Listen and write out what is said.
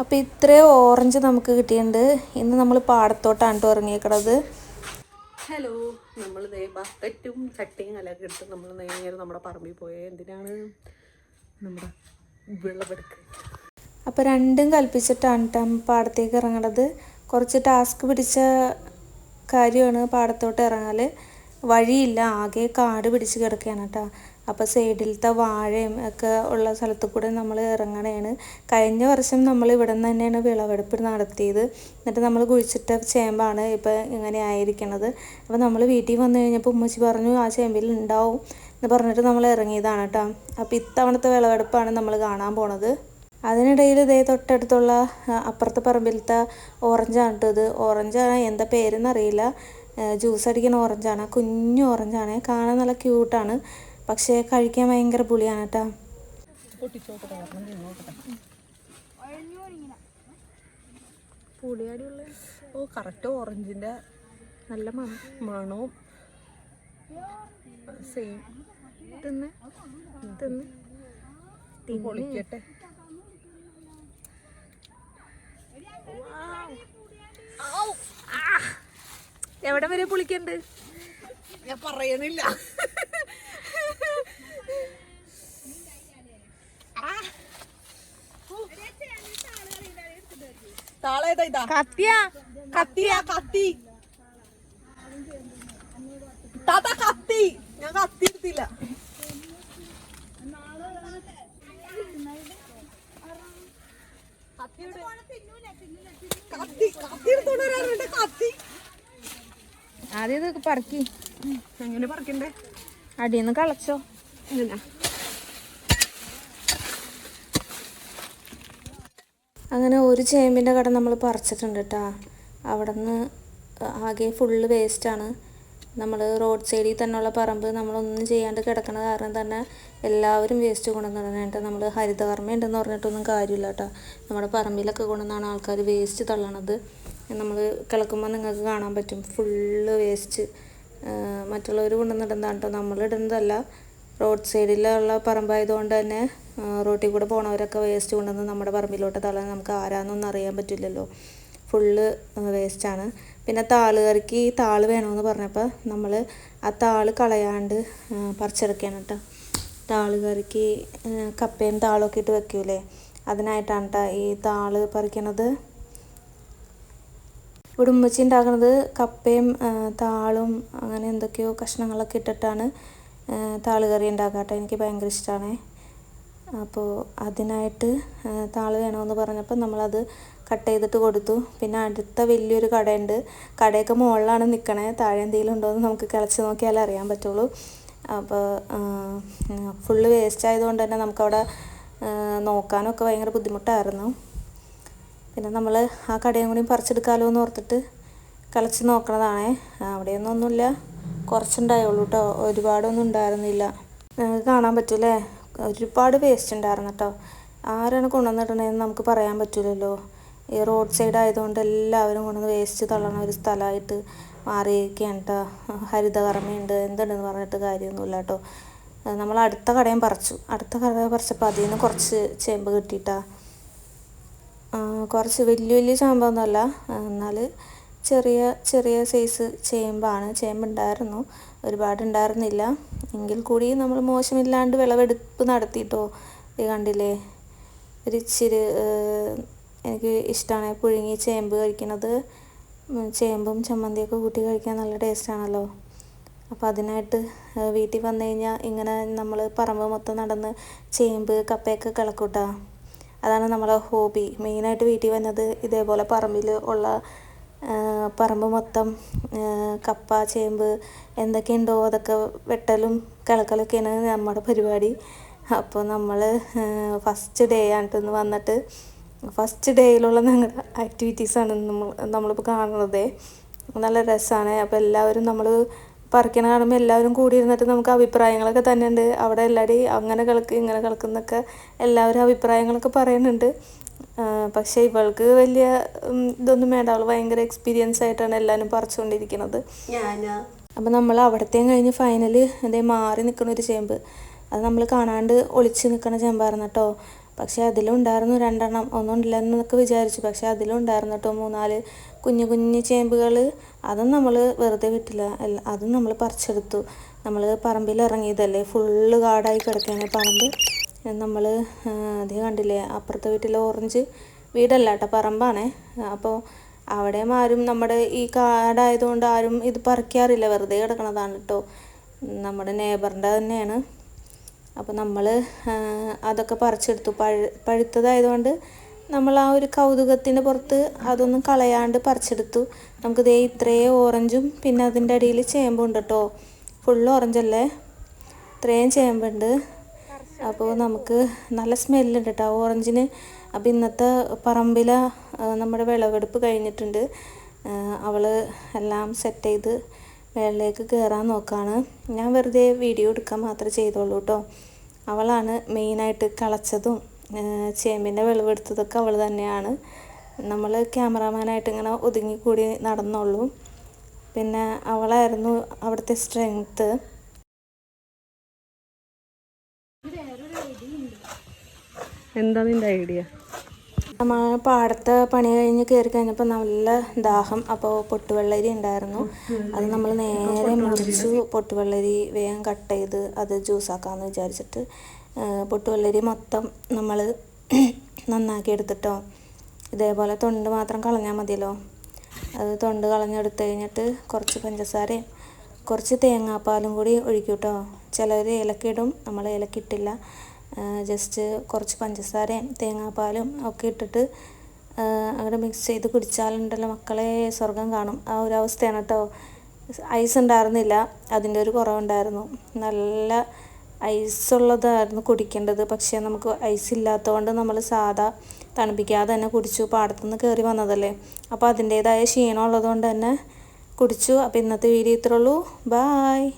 അപ്പോൾ ഇത്രയും ഓറഞ്ച് നമുക്ക് കിട്ടിയിട്ടുണ്ട്. ഇന്ന് നമ്മൾ പാടത്തോട്ടാണ് കേട്ടോ ഇറങ്ങിയേക്കണത്. ഹലോ നമ്മൾ ദേ ബക്കറ്റും ചട്ടിയും കലൊക്കെ എടുത്ത് നമ്മൾ നേരെ നമ്മുടെ പറമ്പിൽ പോയത് എന്തിനാണ് നമ്മുടെ വിളവെടുക്ക്? അപ്പോൾ രണ്ടും കൽപ്പിച്ചിട്ടാണ് കേട്ടോ പാടത്തേക്ക് ഇറങ്ങണത്. കുറച്ച് ടാസ്ക് പിടിച്ച കാര്യമാണ് പാടത്തോട്ട് ഇറങ്ങാൽ വഴിയില്ല ആകെ കാട് പിടിച്ച് കിടക്കുകയാണ് കേട്ടോ അപ്പോൾ സൈഡിലത്തെ വാഴയും ഒക്കെ ഉള്ള സ്ഥലത്ത് കൂടെ നമ്മൾ ഇറങ്ങണേണ്. കഴിഞ്ഞ വർഷം നമ്മൾ ഇവിടെ നിന്ന് തന്നെയാണ് വിളവെടുപ്പ് നടത്തിയത്. എന്നിട്ട് നമ്മൾ കുഴിച്ചിട്ട ചേമ്പാണ് ഇപ്പോൾ ഇങ്ങനെ ആയിരിക്കണത്. അപ്പോൾ നമ്മൾ വീട്ടിൽ വന്നു കഴിഞ്ഞപ്പോൾ ഉമ്മച്ചി പറഞ്ഞു ആ ചേമ്പിൽ ഉണ്ടാവും എന്ന് പറഞ്ഞിട്ട് നമ്മൾ ഇറങ്ങിയതാണ് കേട്ടോ അപ്പോൾ ഇത്തവണത്തെ വിളവെടുപ്പാണ് നമ്മൾ കാണാൻ പോണത്. അതിനിടയിൽ ഇതേ തൊട്ടടുത്തുള്ള അപ്പുറത്തെ പറമ്പിലത്തെ ഓറഞ്ചാണ് കേട്ടോ ഇത്. ഓറഞ്ചാണ് എന്താ പേരെന്നറിയില്ല. ജ്യൂസ് അടിക്കുന്ന ഓറഞ്ചാണ്. കുഞ്ഞു ഓറഞ്ചാണ്. കാണാൻ നല്ല ക്യൂട്ടാണ് പക്ഷേ കഴിക്കാൻ ഭയങ്കര പുളിയാണ് കേട്ടോ. പുളിയാടിയുള്ള ഓ കറക്റ്റ് ഓറഞ്ചിന്റെ നല്ല മണം മണവും സെയിം തിന്ന് തിന്ന്. പൊളിക്കട്ടെ. എവിടെ വരെ പുളിക്കണ്ട്? ഞാൻ പറയണില്ല. താളേതാ ഇതാ? കത്തിയ. കത്തിയ കത്തി. താത്ത കത്തി. ഞാൻ കത്തി എടുത്തില്ല. കത്തി കത്തി എടുത്തോണ്ട് കത്തി. ആദ്യം പറക്കി. എങ്ങനെ പറക്കണ്ടേ? അടിയിൽ നിന്ന് കളച്ചോ. ഇങ്ങനെ. അങ്ങനെ ഒരു ചേമ്പിന്റെ കട നമ്മൾ പറിച്ചിട്ടുണ്ട് കേട്ടോ അവിടെ നിന്ന് ആകെ ഫുള്ള് വേസ്റ്റാണ് നമ്മൾ റോഡ് സൈഡിൽ തന്നെയുള്ള പറമ്പ് നമ്മളൊന്നും ചെയ്യാണ്ട് കിടക്കണ കാരണം തന്നെ എല്ലാവരും വേസ്റ്റ് കൊണ്ടുവന്നിടാനായിട്ട് നമ്മൾ ഹരിതകർമ്മ ഉണ്ടെന്ന് പറഞ്ഞിട്ടൊന്നും കാര്യമില്ല കേട്ടോ നമ്മുടെ പറമ്പിലൊക്കെ കൊണ്ടുവന്നാണ് ആൾക്കാർ വേസ്റ്റ് തള്ളണത്. നമ്മൾ കിളക്കുമ്പോൾ നിങ്ങൾക്ക് കാണാൻ പറ്റും. ഫുള്ള് വേസ്റ്റ് മറ്റുള്ളവർ കൊണ്ടുവന്നിടുന്നതാണ് കേട്ടോ നമ്മളിടുന്നതല്ല റോഡ് സൈഡിലുള്ള പറമ്പായതുകൊണ്ട് തന്നെ റോട്ടിൽ കൂടെ പോണവരൊക്കെ വേസ്റ്റ് കൊണ്ടുവന്ന് നമ്മുടെ പറമ്പിലോട്ട് തള്ളാൻ നമുക്ക് ആരാന്നൊന്നും അറിയാൻ പറ്റില്ലല്ലോ. ഫുള്ള് വേസ്റ്റാണ് പിന്നെ താളുകറിക്ക് താൾ വേണമെന്ന് പറഞ്ഞപ്പോൾ നമ്മൾ ആ താൾ കളയാണ്ട് പറിച്ചെടുക്കുകയാണ് കേട്ടോ താളുകറിക്ക് കപ്പയും താളൊക്കെ ഇട്ട് വെക്കൂലേ? അതിനായിട്ടാണ് കേട്ടോ ഈ താൾ പറിക്കണത്. ഇവിടെ ഉമ്മച്ചി ഉണ്ടാക്കുന്നത് കപ്പയും താളും അങ്ങനെ എന്തൊക്കെയോ കഷ്ണങ്ങളൊക്കെ ഇട്ടിട്ടാണ് താളുകറി താൾ കറി ഉണ്ടാക്കുക കേട്ടോ എനിക്ക് ഭയങ്കര ഇഷ്ടമാണ് അപ്പോൾ അതിനായിട്ട് താൾ വേണമെന്ന് പറഞ്ഞപ്പോൾ നമ്മളത് കട്ട് ചെയ്തിട്ട് കൊടുത്തു. പിന്നെ അടുത്ത വലിയൊരു കടയുണ്ട്. കടയൊക്കെ മുകളിലാണ് നിൽക്കണേ താഴെ എന്തെങ്കിലും ഉണ്ടോ എന്ന് നമുക്ക് കിളച്ച് നോക്കിയാലേ അറിയാൻ പറ്റുള്ളൂ. അപ്പോൾ ഫുള്ള് വേസ്റ്റ് ആയതുകൊണ്ട് തന്നെ നമുക്കവിടെ നോക്കാനൊക്കെ ഭയങ്കര ബുദ്ധിമുട്ടായിരുന്നു. പിന്നെ നമ്മൾ ആ കടയും കൂടി പറിച്ചെടുക്കാമല്ലോ എന്ന് ഓർത്തിട്ട് കളിച്ച് നോക്കണതാണേ. അവിടെയൊന്നും ഒന്നുമില്ല. കുറച്ചുണ്ടായുള്ളൂ കേട്ടോ ഒരുപാടൊന്നും ഉണ്ടായിരുന്നില്ല. നിങ്ങൾക്ക് കാണാൻ പറ്റൂലേ ഒരുപാട് വേസ്റ്റ് ഉണ്ടായിരുന്നു കേട്ടോ ആരാണ് കൊണ്ടുവന്നിടണേന്ന് നമുക്ക് പറയാൻ പറ്റില്ലല്ലോ ഈ റോഡ് സൈഡ് ആയതുകൊണ്ട് എല്ലാവരും കൊണ്ടുവന്ന് വേസ്റ്റ് തള്ളണ ഒരു സ്ഥലമായിട്ട് മാറിയിരിക്കുകയാണ് കേട്ടോ ഹരിതകർമ്മയുണ്ട് എന്തുണ്ടെന്ന് പറഞ്ഞിട്ട് കാര്യമൊന്നുമില്ല കേട്ടോ നമ്മൾ അടുത്ത കടയും പറിച്ചു. അടുത്ത കട പറിച്ചപ്പോൾ അതിൽ നിന്ന് കുറച്ച് ചേമ്പ് കിട്ടിയിട്ടാ. കുറച്ച് വലിയ വലിയ ചേമ്പൊന്നുമല്ല. എന്നാൽ ചെറിയ ചെറിയ സൈസ് ചേമ്പാണ്. ചേമ്പുണ്ടായിരുന്നു. ഒരുപാട് ഉണ്ടായിരുന്നില്ല എങ്കിൽ കൂടി നമ്മൾ മോശമില്ലാണ്ട് വിളവെടുപ്പ് നടത്തിയിട്ടോ ഇത് കണ്ടില്ലേ? ഒരു ഇച്ചിരി എനിക്ക് ഇഷ്ടമാണ് പുഴുങ്ങി ചേമ്പ് കഴിക്കുന്നത്. ചേമ്പും ചമ്മന്തിയൊക്കെ കൂട്ടി കഴിക്കാൻ നല്ല ടേസ്റ്റാണല്ലോ അപ്പോൾ അതിനായിട്ട് വീട്ടിൽ വന്നു കഴിഞ്ഞാൽ ഇങ്ങനെ നമ്മൾ പറമ്പ് മൊത്തം നടന്ന് ചേമ്പ് കപ്പയൊക്കെ കിളക്കൂട്ടാ. അതാണ് നമ്മളെ ഹോബി മെയിനായിട്ട് വീട്ടിൽ വന്നത് ഇതേപോലെ പറമ്പിൽ ഉള്ള പറമ്പ് മൊത്തം കപ്പ ചേമ്പ് എന്തൊക്കെയുണ്ടോ അതൊക്കെ വെട്ടലും കിളക്കലൊക്കെയാണ് നമ്മുടെ പരിപാടി. അപ്പോൾ നമ്മൾ ഫസ്റ്റ് ഡേ ആണ് ഇന്ന് വന്നിട്ട് ഫസ്റ്റ് ഡേയിലുള്ള ഞങ്ങളുടെ ആക്ടിവിറ്റീസാണ് നമ്മൾ നമ്മളിപ്പോൾ കാണുന്നത്. നല്ല രസമാണ് അപ്പോൾ എല്ലാവരും നമ്മൾ പറിക്കണ കാണുമ്പോൾ എല്ലാവരും കൂടി ഇരുന്നിട്ട് നമുക്ക് അഭിപ്രായങ്ങളൊക്കെ തന്നെയുണ്ട്. അവിടെ എല്ലാവരും അങ്ങനെ കിളക്ക് ഇങ്ങനെ കളിക്കുന്നൊക്കെ എല്ലാവരും അഭിപ്രായങ്ങളൊക്കെ പറയുന്നുണ്ട് പക്ഷേ ഇവൾക്ക് വലിയ ഇതൊന്നും വേണ്ട. അവൾ ഭയങ്കര എക്സ്പീരിയൻസ് ആയിട്ടാണ് എല്ലാവരും പറിച്ചുകൊണ്ടിരിക്കുന്നത്. അപ്പം നമ്മൾ അവിടത്തെയും കഴിഞ്ഞ് ഫൈനൽ അതേ മാറി നിൽക്കുന്ന ഒരു ചേമ്പ്. അത് നമ്മൾ കാണാണ്ട് ഒളിച്ച് നിൽക്കുന്ന ചേമ്പായിരുന്നു കേട്ടോ അതിലും ഉണ്ടായിരുന്നു രണ്ടെണ്ണം. ഒന്നും ഉണ്ടല്ലെന്നൊക്കെ വിചാരിച്ചു. പക്ഷേ അതിലുണ്ടായിരുന്നു കേട്ടോ മൂന്നാൽ കുഞ്ഞു കുഞ്ഞു ചേമ്പുകൾ അതും നമ്മൾ വെറുതെ വിട്ടില്ല. അതും നമ്മൾ പറിച്ചെടുത്തു. നമ്മൾ പറമ്പിൽ ഇറങ്ങിയതല്ലേ ഫുള്ള് കാടായി കിടക്കുകയാണ് പറമ്പ് നമ്മൾ അധികം കണ്ടില്ലേ? അപ്പുറത്തെ വീട്ടിലെ ഓറഞ്ച് വീടല്ല കേട്ടോ പറമ്പാണേ. അപ്പോൾ അവിടെയും ആരും നമ്മുടെ ഈ കാടായതുകൊണ്ട് ആരും ഇത് പറിക്കാറില്ല. വെറുതെ കിടക്കണതാണ് കേട്ടോ. നമ്മുടെ നേബറിന്റെ തന്നെയാണ്. അപ്പോൾ നമ്മൾ അതൊക്കെ പറിച്ചെടുത്തു. പഴു പഴുത്തതായതുകൊണ്ട് നമ്മൾ ആ ഒരു കൗതുകത്തിന്റെ പുറത്ത് അതൊന്നും കളയാണ്ട് പറിച്ചെടുത്തു. നമുക്ക് ദേ ഇത്രയും ഓറഞ്ചും പിന്നെ അതിന്റെ അടിയിൽ ചേമ്പുണ്ട് കേട്ടോ. ഫുള്ള് ഓറഞ്ചല്ലേ? ഇത്രയും ചേമ്പുണ്ട്. അപ്പോൾ നമുക്ക് നല്ല സ്മെല്ലുണ്ട് കേട്ടോ ഓറഞ്ചിന്. അപ്പോൾ ഇന്നത്തെ പറമ്പില നമ്മുടെ വിളവെടുപ്പ് കഴിഞ്ഞിട്ടുണ്ട്. അവൾ എല്ലാം സെറ്റ് ചെയ്ത് വെള്ളയിലേക്ക് കയറാൻ നോക്കുകയാണ് ഞാൻ വെറുതെ വീഡിയോ എടുക്കാൻ മാത്രമേ ചെയ്തോളൂ കേട്ടോ അവളാണ് മെയിനായിട്ട് കളച്ചതും ചേമ്പിന്റെ വിളവെടുത്തതൊക്കെ അവൾ തന്നെയാണ്. നമ്മൾ ക്യാമറാമാനായിട്ട് ഇങ്ങനെ ഒതുങ്ങിക്കൂടി നടന്നുള്ളൂ. പിന്നെ അവളായിരുന്നു അവിടുത്തെ സ്ട്രെങ്ത്ത് എന്താ നിന്റെ ഐഡിയ? പാടത്തെ പണി കഴിഞ്ഞ് കയറി കഴിഞ്ഞപ്പോൾ നല്ല ദാഹം അപ്പോൾ പൊട്ടുവെള്ളരി ഉണ്ടായിരുന്നു. അത് നമ്മൾ നേരെ മുറിച്ചു പൊട്ടുവെള്ളരി വേഗം കട്ട് ചെയ്ത് അത് ജ്യൂസാക്കാമെന്ന് വിചാരിച്ചിട്ട് പൊട്ടുവെള്ളരി മൊത്തം നമ്മൾ നന്നാക്കി എടുത്തിട്ടോ. ഇതേപോലെ തൊണ്ട് മാത്രം കളഞ്ഞാൽ മതിയല്ലോ. അത് തൊണ്ട് കളഞ്ഞെടുത്ത് കഴിഞ്ഞിട്ട് കുറച്ച് പഞ്ചസാരയും കുറച്ച് തേങ്ങാപ്പാലും കൂടി ഒഴിക്കൂട്ടോ. കേട്ടോ ചിലർ ഏലക്ക ഇടും നമ്മൾ ഏലക്ക ഇട്ടില്ല ജസ്റ്റ് കുറച്ച് പഞ്ചസാരയും തേങ്ങാപ്പാലും ഒക്കെ ഇട്ടിട്ട് അങ്ങനെ മിക്സ് ചെയ്ത് കുടിച്ചാലുണ്ടല്ലോ മക്കളെ സ്വർഗം കാണും. ആ ഒരു അവസ്ഥയാണ് കേട്ടോ ഐസ് ഉണ്ടായിരുന്നില്ല അതിന്റെ ഒരു കുറവുണ്ടായിരുന്നു. നല്ല ഐസ് ഉള്ളതായിരുന്നു കുടിക്കേണ്ടത്. പക്ഷേ നമുക്ക് ഐസ് ഇല്ലാത്തതുകൊണ്ട് നമ്മൾ സാധാ തണുപ്പിക്കാതെ തന്നെ കുടിച്ചു പാടത്തുനിന്ന് കയറി വന്നതല്ലേ. അപ്പോൾ അതിന്റേതായ ക്ഷീണം ഉള്ളതുകൊണ്ട് തന്നെ കുടിച്ചു. അപ്പോൾ ഇന്നത്തെ വീഡിയോ ഇത്രയുള്ളൂ ബായ്